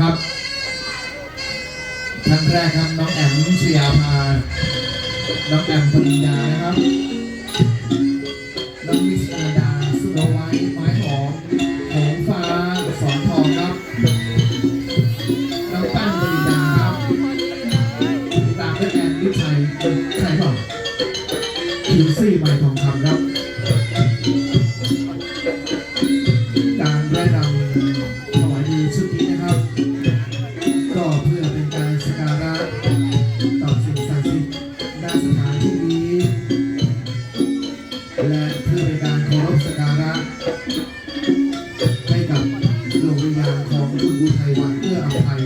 ครับท่านแรกครับน้องแอมชยาภา น้องแอมปริญญานะครับ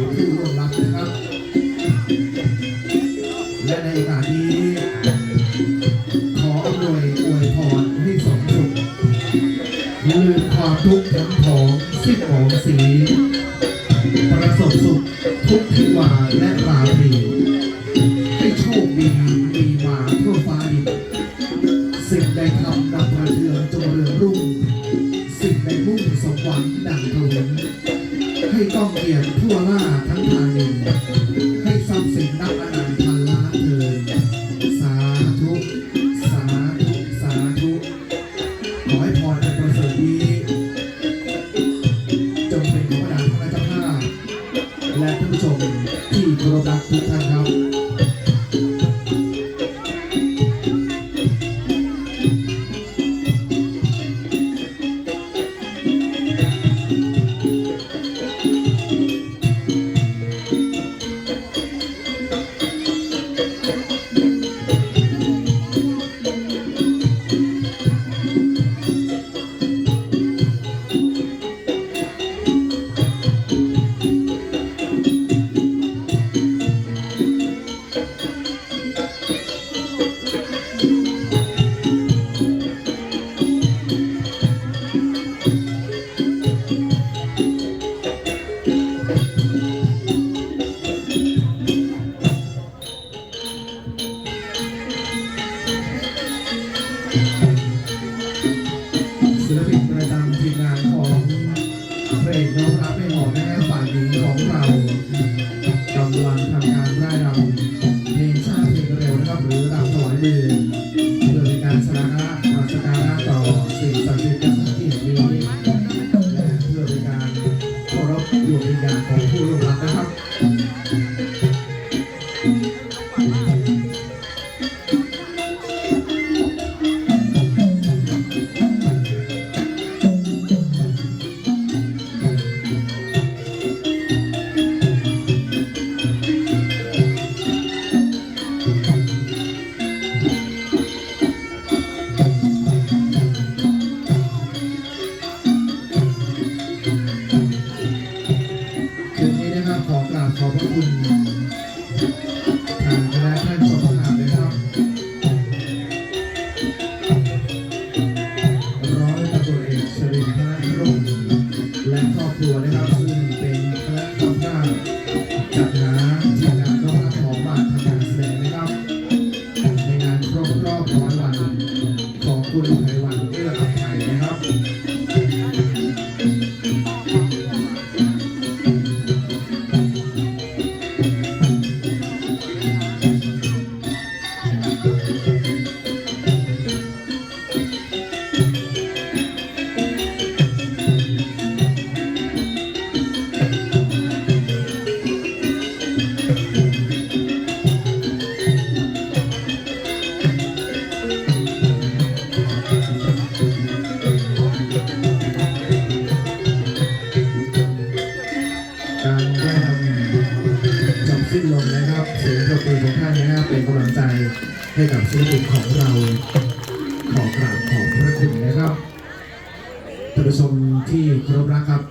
อภัยผู้ร่วมรับนะครับ และในโอกาสนี้ ขออำนวยอวยพรให้สมสุขลืมความทุกข์ทั้งของสิ้นของสี ประสบสุขทุกทิวาและราตรี ให้ต้องเกียรทั่วล่าทั้งทางดินให้ทรัพย์สินนับอนันต์พันล้านเทินสาธุ สาธุ สาธุ ขอให้พรในประเสริฐนี้จงเป็นของพระดาพระเจ้าข้าและท่านผู้ชมที่เคารพรักทุกท่านครับ เพลงน้องรับไม่หอมแม่ฝ่ายหญิงของเรากำลังทำงารร่ายรำ อ เสียงปรบมือของท่านนะครับเป็นกำลังใจให้กับศิลปินของเราขอกราบขอบพระคุณนะครับท่านผู้ชมที่เคารพรักครับ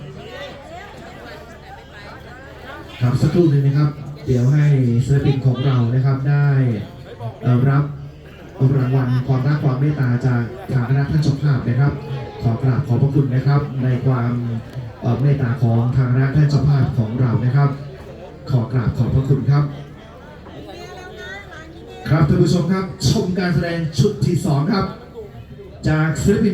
ครับสักครู่หนึงนะครับ เดี๋ยวให้ศิลปินของเรานะครับได้อรับรางวัลความรักความเมตตาจากทางคณะท่านเจบภาพนะครับ ขอกราบขอบพระคุณนะครับ ในความเอ่อเมตตาของทางคณะท่านเจ้าภาพของเรานะครับ ขอกราบขอบพระคุณครับ ครับท่านผู้ชมครับชมการแสดงชุดที่สองครับ จากศิลปิน